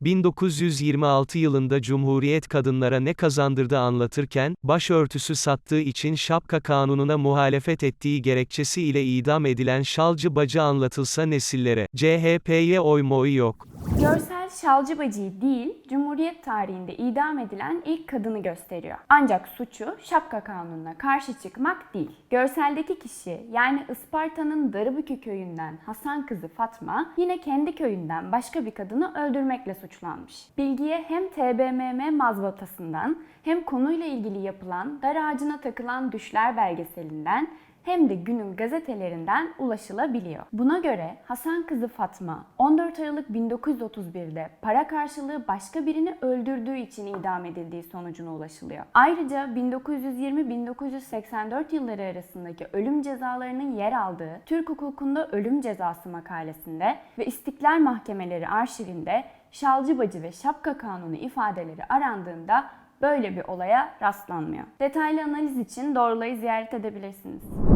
1926 yılında Cumhuriyet kadınlara ne kazandırdı anlatırken, başörtüsü sattığı için şapka kanununa muhalefet ettiği gerekçesi ile idam edilen şalcı bacı anlatılsa nesillere, CHP'ye oy moy yok. Görsel şalcı bacıyı değil, Cumhuriyet tarihinde idam edilen ilk kadını gösteriyor. Ancak suçu şapka kanununa karşı çıkmak değil. Görseldeki kişi yani Isparta'nın Darıbükü köyünden Hasan kızı Fatma yine kendi köyünden başka bir kadını öldürmekle suçlanmış. Bilgiye hem TBMM mazbatasından hem konuyla ilgili yapılan dar ağacına takılan düşler belgeselinden hem de günün gazetelerinden ulaşılabiliyor. Buna göre Hasan kızı Fatma 14 Aralık 1931'de para karşılığı başka birini öldürdüğü için idam edildiği sonucuna ulaşılıyor. Ayrıca 1920-1984 yılları arasındaki ölüm cezalarının yer aldığı Türk hukukunda ölüm cezası makalesinde ve İstiklal Mahkemeleri arşivinde şalcı bacı ve şapka kanunu ifadeleri arandığında böyle bir olaya rastlanmıyor. Detaylı analiz için doğrulayı ziyaret edebilirsiniz.